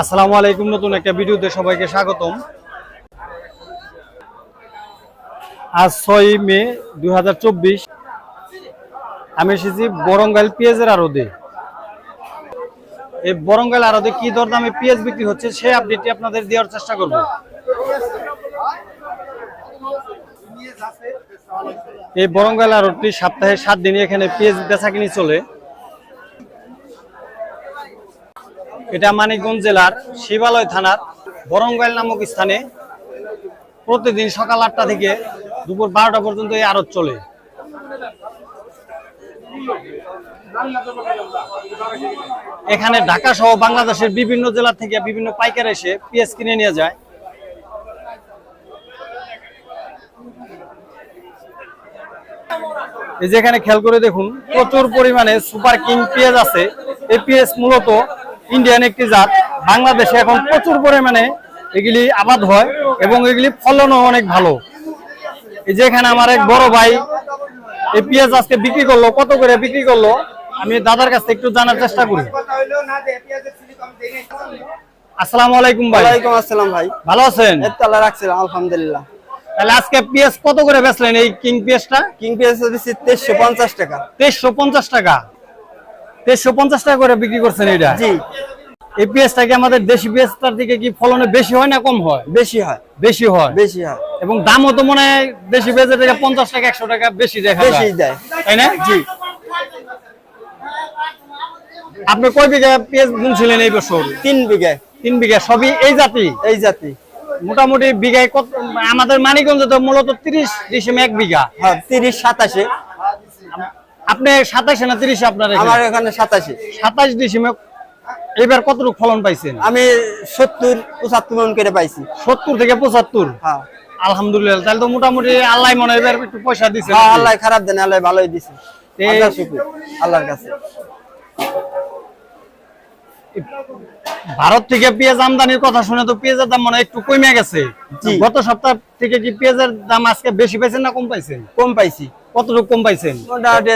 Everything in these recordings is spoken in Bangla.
আসসালামু আলাইকুম, নতুন একটা ভিডিওতে সবাইকে স্বাগতম। আজ ছয় মে দু হাজার চব্বিশ। আমি এসেছি বরঙ্গাইল পেঁয়াজের আরদে এই বরঙ্গাইল আরদে কি দর দামে পেঁয়াজ বিক্রি হচ্ছে সেই আপডেটটি আপনাদের দেওয়ার চেষ্টা করব। এই বরঙ্গাইল আড়তটি সপ্তাহে সাত দিনই এখানে পেঁয়াজ বেচা কিনি চলে। এটা মানিকগঞ্জ জেলার শিবালয় থানার বরঙ্গাইল নামক স্থানে প্রতিদিন সকাল আটটা থেকে দুপুর বারোটা পর্যন্ত এই আড়ত চলে। এখানে ঢাকা সহ বাংলাদেশের বিভিন্ন জেলা থেকে বিভিন্ন পাইকার এসে পেঁয়াজ কিনে নিয়ে যায়। এই যে এখানে খেয়াল করে দেখুন প্রচুর পরিমাণে সুপার কিং পেঁয়াজ আছে। এই পেঁয়াজ মূলত ইন্ডিয়ান একটি জাত। বাংলাদেশে এখন প্রচুর পরিমাণে এগুলি আবাদ হয় এবং এগুলি ফলনও অনেক ভালো। এই যে এখানে আমার এক বড় ভাই এই পেঁয়াজ আজকে বিক্রি করল কত করে বিক্রি করল? আমি দাদার কাছে একটু জানার চেষ্টা করি। আসসালামু আলাইকুম ভাই। ওয়ালাইকুম আসসালাম ভাই। ভালো আছেন? আল্লাহ আলহামদুলিল্লাহ। তাহলে আজকে পেঁয়াজ কত করে বেচলেন এই কিং পেঁয়াজটা কিং পেঁয়াজ দিচ্ছি তেইশশো পঞ্চাশ টাকা। তেইশশো পঞ্চাশ টাকা। তেইশশো পঞ্চাশ টাকা করে বিক্রি করছেন এটা জি। এই আমাদের দেশি পেঁয়াজটার দিকে কি ফলনে বেশি হয় না কম হয়? বেশি হয়। বেশি হয়? বেশি হয়। এবং দামও তো মনে হয় দেশি পেঁয়াজের থেকে পঞ্চাশ টাকা একশো টাকা বেশি দেখা বেশি দেয় তাই না? জি। আপনি কয় বিঘা পেঁয়াজ বুনছিলেন এই বছর? তিন বিঘে। তিন বিঘা। সবই এই জাতি? এই জাতি। মোটামুটি বিঘায় কত আমাদের মানিকগঞ্জে তো মূলত তিরিশ ডিসেম এক বিঘা। হ্যাঁ তিরিশ সাতাশে। আপনি সাতাশে না তিরিশে আপনার আমার এখানে সাতাশে। সাতাশ ডিসেমে এবার কতটুকু ফলন পাইছেন? আমি সত্তর পঁচাত্তর মন করে পাইছি। সত্তর থেকে পঁচাত্তর? হ্যাঁ। আলহামদুলিল্লাহ তাহলে তো মোটামুটি আল্লাহ মনে হয় এবার একটু পয়সা দিচ্ছে হ্যাঁ আল্লাহ খারাপ দেন আল্লাহ ভালোই দিছে। আল্লাহর কাছে। ভারত থেকে পেঁয়াজ আমদানির কথা শুনে তো পেঁয়াজের দাম মনে একটু কমে গেছে। গত সপ্তাহ থেকে কি পেঁয়াজের দাম আজকে বেশি পাইছেন না কম পাইছেন? কম পাইছি। কতটুকু কম পাইছেন? মোটামুটি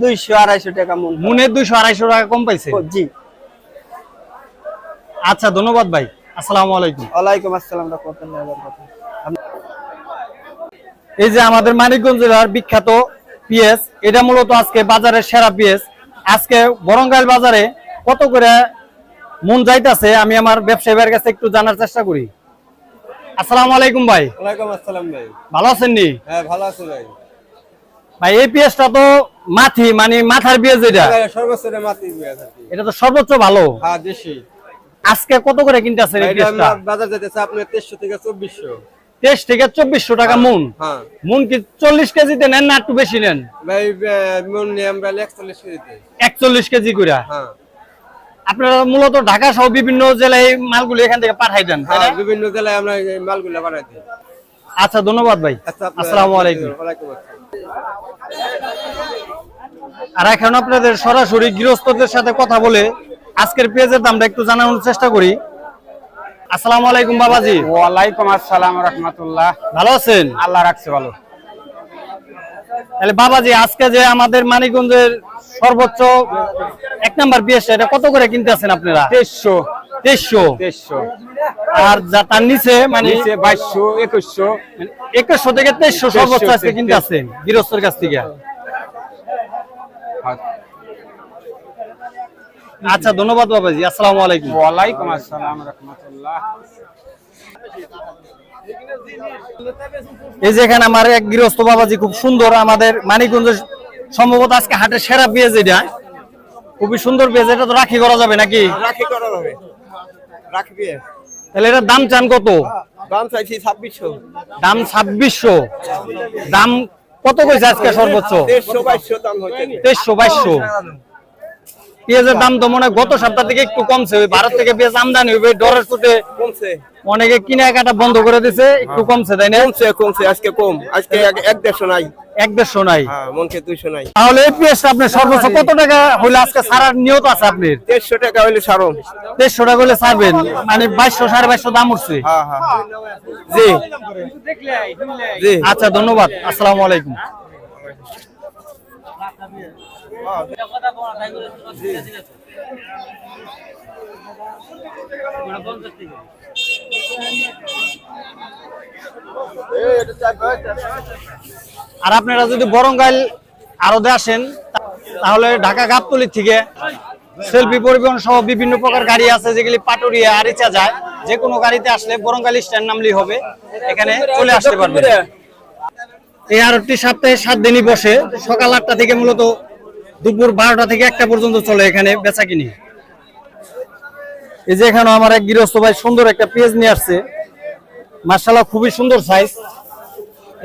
দুইশো আড়াইশো টাকা মন। মনে দুইশো আড়াইশো টাকা কম পাইছেন। জি। আচ্ছা ধন্যবাদ ভাই। আসসালামু আলাইকুম। ওয়ালাইকুম আসসালাম এই যে আমাদের মানিকগঞ্জ জেলার বিখ্যাত পিএস এটা মূলত আজকে বাজারের সেরা পিএস আজকে বরঙ্গাইল বাজারে কত করে মন যাইতাছে আমি আমার ব্যবসায়ী ভাইয়ের কাছে একটু জানার চেষ্টা করি। আসসালামু আলাইকুম ভাই। ওয়ালাইকুম আসসালাম ভাই। ভালো আছেন নি? হ্যাঁ ভালো আছো ভাই। ভাই এই পিএসটা তো মাথি মানে মাথার পিএস এটা? সর্বোচ্চ মাতি থাকি এটা তো সর্বোচ্চ ভালো। হ্যাঁ দেশি। আজকে কত করে কিনতেছেন এই পিএসটা বাজার যেতেছে আপনার তেইশশো থেকে চব্বিশশো। তেইশ থেকে চব্বিশশো টাকা মন। হ্যাঁ। মন কি চল্লিশ কেজিতে নেন না একটু বেশি নেন? ভাই মন একচল্লিশ কেজিতে। একচল্লিশ কেজি করে হ্যাঁ। আপনারা মূলত ঢাকা সহ বিভিন্ন জেলায় এই মালগুলো এখান থেকে পাঠাই দেন হ্যাঁ? বিভিন্ন জেলায় আমরা এই মালগুলো বানাই দিই। আচ্ছা ধন্যবাদ ভাই। আচ্ছা আসসালামু আলাইকুম। আর এখন আপনাদের সরাসরি গৃহস্থদের সাথে কথা বলে আজকের পেঁয়াজের দামটা একটু জানানোর চেষ্টা করি। আসসালামু আলাইকুম বাবাজি। ওয়ালাইকুম আসসালাম রহমতুল্লাহ। ভালো আছেন? আল্লাহ রাখছে ভালো। তাহলে বাবাজি আজকে যে আমাদের মানিকগঞ্জের সর্বোচ্চ এক নাম্বার পেঁয়াজটা এটা কত করে কিনতে আছেন আপনারা? তেইশশো। আর যা তার নিচে মানে বাইশশো একুশশো। একুশশো থেকে তেইশশো সর্বোচ্চ আজকে কিনতে আছেন গৃহস্থের কাছ থেকে। আচ্ছা ধন্যবাদ বাবাজি আসসালামু আলাইকুম। ওয়ালাইকুম আসসালাম রহমতুল্লাহ। এই যে এখানে আমার এক গৃহস্থ বাবাজি খুব সুন্দর আমাদের মানিকগঞ্জের সম্ভবত আজকে হাটের সেরা পেঁয়াজ এটা। খুবই সুন্দর পেঁয়াজ এটা তো রাখি করা যাবে নাকি? রাখি করা রাখবি তাহলে এটার দাম চান কত? দাম চাইছি ছাব্বিশশো। দাম ছাব্বিশশো। দাম কত কইছে আজকে সর্বোচ্চ? দেড়শো বাইশশো দাম হচ্ছে তেইশশো বাইশশো। পেঁয়াজের দাম তো মনে গত সপ্তাহ থেকে একটু কমছে। ওই ভারত থেকে পেঁয়াজ আমদানি হবে ডরের চোটে কমছে। অনেকে কিনা কাটা বন্ধ করে দিছে একটু কমছে তাই না? কমছে কমছে আজকে কম। আজকে এক- দেড়শো নাই। এক দেড়শো নাই। হ্যাঁ মনকে দুইশো নাই। তাহলে এই পেঁয়াজটা আপনার সর্বোচ্চ কত টাকা হলে আজকে সারার নিয়ত আছে আপনার? দেড়শো টাকা হইলে সারম দেড়শো টাকা হলে ছাড়বেন মানে বাইশশো সাড়ে বাইশশো দাম উঠছে। হ্যাঁ হ্যাঁ। জি জি। আচ্ছা ধন্যবাদ। আসসালামু আলাইকুম। আর আপনারা যদি বরঙ্গাইল আরদে আসেন, তাহলে ঢাকা গাবতলি থেকে সেলফি পরিবহন সহ বিভিন্ন প্রকার গাড়ি আছে, যেগুলি পাটুরিয়া, আরিচা যায়। যে কোনো গাড়িতে আসলে বরঙ্গাইল স্ট্যান্ড নামলেই হবে। এখানে চলে আসতে পারবে এই আরতটি সপ্তাহে সাত দিনই বসে। সকাল আটটা থেকে মূলত দুপুর বারোটা থেকে একটা পর্যন্ত চলে এখানে বেচা কিনি। এই যে এখানে আমার এক গৃহস্থ ভাই সুন্দর একটা পেঁয়াজ নিয়ে আসছে। মার্শাল্লাহ খুবই সুন্দর সাইজ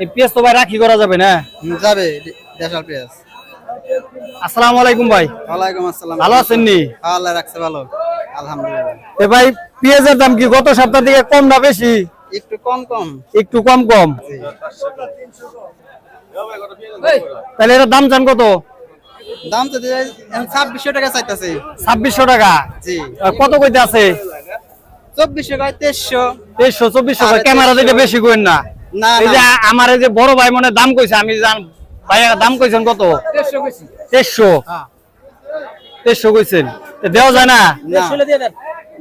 এই পেঁয়াজ তো ভাই রাখি করা যাবে না? যাবে দেশাল পেঁয়াজ। আসসালামু আলাইকুম ভাই। ওয়ালাইকুম আসসালাম। ভালো আছেন নি? আল্লাহ রাখছে ভালো। আলহামদুলিল্লাহ। এ ভাই পেঁয়াজের দাম কি গত সপ্তাহ থেকে কম না বেশি? একটু কম কম। একটু কম কম। তাহলে এটার দাম চান কত? দাম তো ছাব্বিশশো টাকা চাইতেছে। ছাব্বিশশো টাকা? জি। আর কত কইতে আছে? চব্বিশশো কয় তেইশশো। তেইশশো চব্বিশশো ক্যামেরা দিকে 2300 বেশি করেন না। না এই যে আমার এই যে বড় ভাই মনে দাম কইছে আমি জান দাম কইছেন কত? তেইশশো তেইশশো। কইছেন। তো দেওয়া যায় না?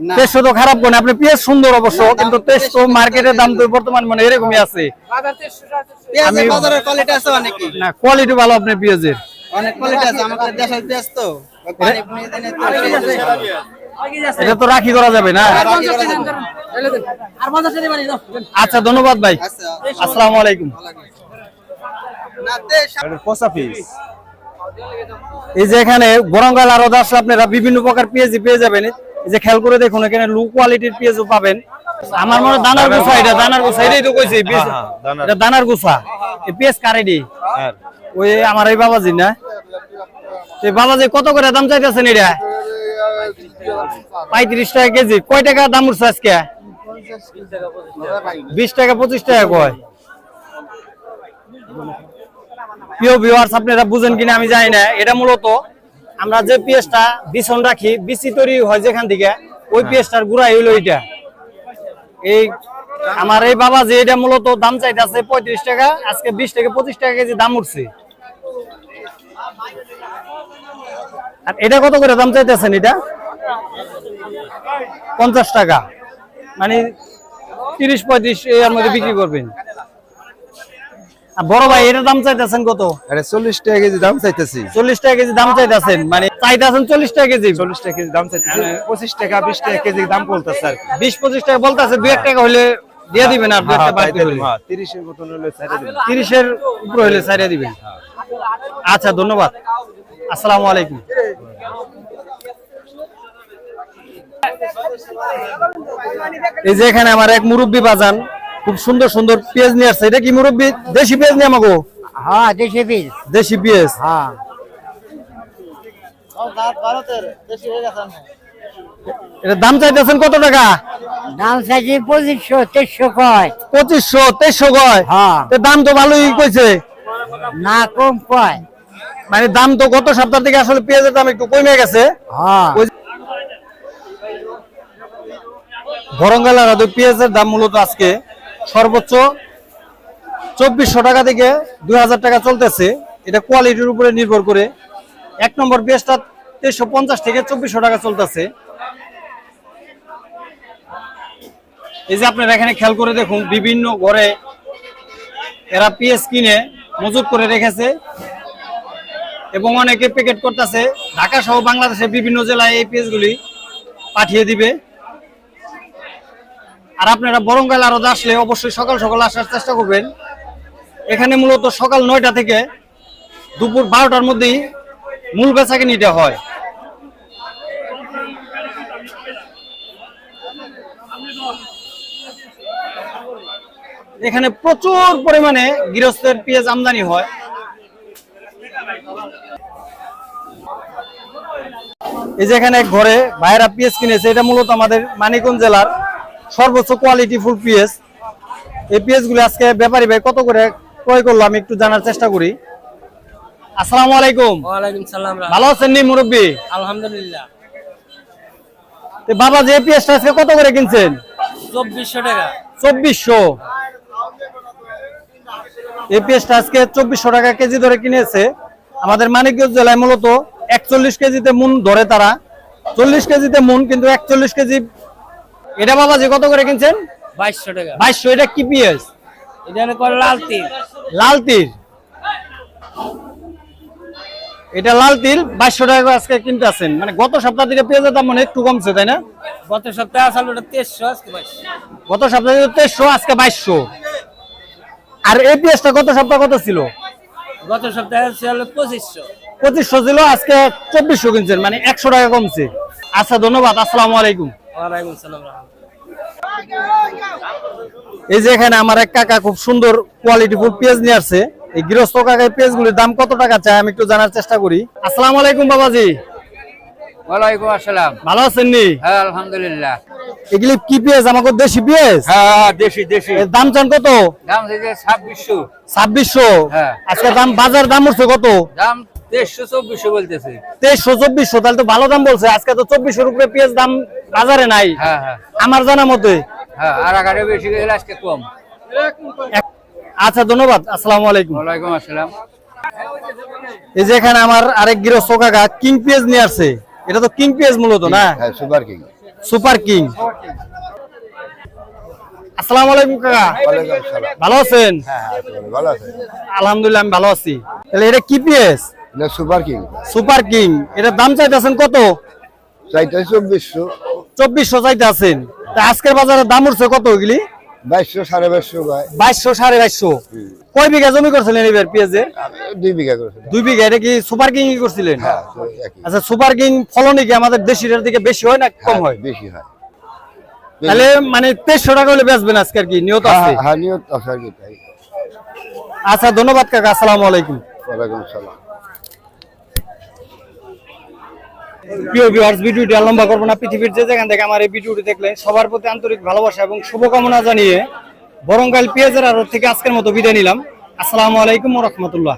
না। তো খারাপ কোন আপনি পেঁয়াজ সুন্দর অবশ্য কিন্তু তেইশশো মার্কেটের দাম তো বর্তমান মানে এরকমই আছে। না কোয়ালিটি ভালো আপনার পেঁয়াজের। অনেক কোয়ালিটি আছে আমাদের পেঁয়াজ তো। তো এটা তো রাখি করা যাবে না। আচ্ছা ধন্যবাদ ভাই। আচ্ছা। আসসালামু আলাইকুম। এই যে এখানে বরঙ্গাল আরও আসলে আপনারা বিভিন্ন প্রকার পেঁয়াজি পেয়ে যাবেন। যে খেয়াল করে দেখুন এখানে লো কোয়ালিটির পেঁয়াজও পাবেন। আমার মনে দানার গুছা এটা দানার গুছা এটাই তো কইছি পেঁয়াজ- এটা দানার গুছা। এই পেঁয়াজ কারেডি ওই আমার এই বাবাজি না? এই বাবাজি কত করে দাম চাইতেছেন এটা? পঁয়ত্রিশ টাকা কেজি। কয় টাকা দাম উঠছে আজকে? বিশ টাকা পঁচিশ টাকা কয়? প্রিয় ভিউয়ার্স আপনারা বুঝেন কিনা আমি জানি না। এটা মূলত আমরা যে পেঁয়াজটা বিছন রাখি বিচি তৈরি হয় যেখান থেকে ওই পেঁয়াজটার গুড়াই হইল এটা এই আমার এই বাবা যে এটা মূলত দাম চাইতেছে পঁয়ত্রিশ টাকা আজকে বিশ থেকে পঁচিশ টাকা কেজি দাম উঠছে। আর এটা কত করে দাম চাইতেছেন এটা? পঞ্চাশ টাকা। মানে তিরিশ পঁয়ত্রিশ এর মধ্যে বিক্রি করবেন। বড় ভাই এটার দাম চাইতেছেন কত? এটা চল্লিশ টাকা কেজি দাম চাইতেছি। চল্লিশ টাকা কেজি দাম চাইতেছেন? মানে চাইতেছেন চল্লিশ টাকা কেজি? চল্লিশ টাকা কেজি দাম চাইতেছি। পঁচিশ টাকা বিশ টাকা কেজি দাম বলতেছে আর কি। বিশ পঁচিশ টাকা বলতেছে দু এক টাকা হলে দিয়ে দিবেন আর দু একটা বাড়তি হলে। হ্যাঁ, তিরিশের মতন হলে ছেড়ে দিবেন। তিরিশের উপরে হলে ছাড়িয়ে দিবেন। আচ্ছা ধন্যবাদ। আসসালামু আলাইকুম। এই যে এখানে আমার এক মুরব্বী বাজান। খুব সুন্দর সুন্দর পেঁয়াজ নিয়ে আসছে। এটা কি মুরব্বী? দেশি পেঁয়াজ নিয়ে আমাকে হ্যাঁ দেশি বীজ দেশি পেঁয়াজ। হ্যাঁ। এটা দাম চাইতেছেন কত টাকা? দাম চাইছি পঁচিশশো তেইশশো কয়। পঁচিশশো তেইশশো কয়? হ্যাঁ। দাম তো ভালোই কইছে। না কম কয়। মানে দাম তো গত সপ্তাহ থেকে আসলে পেঁয়াজের দাম একটু কমে গেছে। হ্যাঁ। পেঁয়াজের দাম মূলত আজকে সর্বোচ্চ চব্বিশশো টাকা থেকে দুই হাজার টাকা চলতেছে। এটা কোয়ালিটির উপরে নির্ভর করে। এক নম্বর পেঁয়াজটা তেইশশো পঞ্চাশ থেকে চব্বিশশো টাকা চলতেছে। এই যে আপনারা এখানে খেয়াল করে দেখুন, বিভিন্ন ঘরে এরা পেঁয়াজ কিনে মজুত করে রেখেছে এবং অনেকে প্যাকেট করতেছে। ঢাকা সহ বাংলাদেশের বিভিন্ন জেলায় এই পেঁয়াজগুলি পাঠিয়ে দিবে। আর আপনারা বরঙ্গাল আরও আসলে অবশ্যই সকাল সকাল আসার চেষ্টা করবেন। এখানে মূলত সকাল নয়টা থেকে দুপুর বারোটার মধ্যেই মূল বেচাকে নিতে হয়। এখানে প্রচুর পরিমাণে গৃহস্থের পেঁয়াজ আমদানি হয়। এই যে এখানে ঘরে ভাইয়েরা পিএস কিনেছে, এটা মূলত আমাদের মানিকগঞ্জ জেলার সর্বোচ্চ কোয়ালিটি ফুল পিএস এই পিএসগুলো আজকে ব্যাপারী ভাই কত করে ক্রয় করল আমি একটু জানার চেষ্টা করি। আসসালামু আলাইকুম। ওয়ালাইকুম সালাম ভালো আছেন নি মুরব্বী? আলহামদুলিল্লাহ। তো বাবা যে পেঁয়াজটা আজকে কত করে কিনছেন? চব্বিশশো টাকা। চব্বিশশো। এই পেঁয়াজটা আজকে চব্বিশশো টাকা কেজি ধরে কিনেছে। আমাদের মানিকগঞ্জ জেলায় মূলত একচল্লিশ কেজিতে মুন ধরে তারা। চল্লিশ কেজিতে মুন কিন্তু একচল্লিশ কেজি এটা বাবা যে কত করে কিনছেন? বাইশশো টাকা। বাইশশো এটা কি এটা করে লাল তিল। লাল তীর এটা লাল তিল বাইশশো টাকা করে আজকে কিনতে আছেন মানে গত সপ্তাহ থেকে পেঁয়াজের দাম মানে একটু কমছে তাই না? গত সপ্তাহে আসলে ওটা তেইশশো আজকে বাইশশো। গত সপ্তাহে তেইশশো আজকে বাইশশো। আর এই পেঁয়াজটা গত সপ্তাহ কত ছিল? গত সপ্তাহে ছিল পঁচিশশো। পঁচিশশো ছিল আজকে চব্বিশশো কিনছেন মানে একশো টাকা কমছে। আচ্ছা ধন্যবাদ আসসালামু আলাইকুম। ওয়ালাইকুম এই যে এখানে আমার এক কাকা খুব সুন্দর কোয়ালিটি ফুল পেঁয়াজ নিয়ে আসছে। এই গৃহস্থ কাকা পেঁয়াজ গুলির দাম কত টাকা চাই আমি একটু জানার চেষ্টা করি। আসসালামু আলাইকুম বাবাজি। ওয়ালাইকুম আসসালাম। ভালো আছেন নি? হ্যাঁ আলহামদুলিল্লাহ। এগুলি কি পেঁয়াজ? আমাকে দেশি পেঁয়াজ? হ্যাঁ দেশি দেশি। দাম চান কত? দাম ছাব্বিশশো। ছাব্বিশশো? হ্যাঁ। আজকে দাম বাজার দাম উঠছে কত? দাম তেইশশো চব্বিশশো বলতেছে। তেইশশো চব্বিশশো তাহলে তো ভালো দাম বলছে। আজকে তো চব্বিশশোর উপরে পেঁয়াজ দাম বাজারে নাই। হ্যাঁ হ্যাঁ। আমার জানা মতে। হ্যাঁ আর আগারে বেশি গেলে আজকে কম। আচ্ছা ধন্যবাদ। আসসালামু আলাইকুম। ওয়ালাইকুম আসসালাম। এই যে এখানে আমার আরেক কিং পেঁয়াজ নিয়ে আসছে। এটা তো কিং পেঁয়াজ মূলত না? হ্যাঁ সুপার কিং। Super king. আসসালামু আলাইকুম কাকা। ভালো আছেন? হ্যাঁ ভালো আছে। আলহামদুলিল্লাহ আমি ভালো আছি। তাহলে এটা কি পেঁয়াজ? এটা সুপার কিং সুপার কিং এটার দাম চাইতেছেন কত? চাইতে চব্বিশশো। চব্বিশশো চাইতে আছেন তা আজকের বাজারে দাম উঠছে কত ওগুলি বাইশশো সাড়ে বাইশশো বাইশশো সাড়ে বাইশশো। কয় বিঘা জমি করছিলেন এবার পেঁয়াজের? দুই বিঘা দুই বিঘা এটা কি সুপার কিং করছিলেন? হ্যাঁ তো একই। আচ্ছা সুপার কিং আমাদের দেশিটার দিকে বেশি হয় না কম হ্যাঁ, হয় বেশি হয়। তাহলে মানে তেইশশো টাকা হলে বেচবেন আজকে আর কি নিয়ত হ্যাঁ, আছে? হ্যাঁ, হ্যাঁ নিয়ত আছে আর কি আচ্ছা ধন্যবাদ কাকা আসসালামু আলাইকুম। ওয়ালাইকুম সালাম। প্রিয় ভিউয়ার্স ভিডিওটি আর করব না। পৃথিবীর যে যেখান থেকে আমার এই ভিডিওটি দেখলেন সবার প্রতি আন্তরিক ভালোবাসা এবং শুভকামনা জানিয়ে বরঙ্গাইল পেঁয়াজের আড়ত থেকে আজকের মতো বিদায় নিলাম। আসসালামু আলাইকুম রহমতুল্লাহ।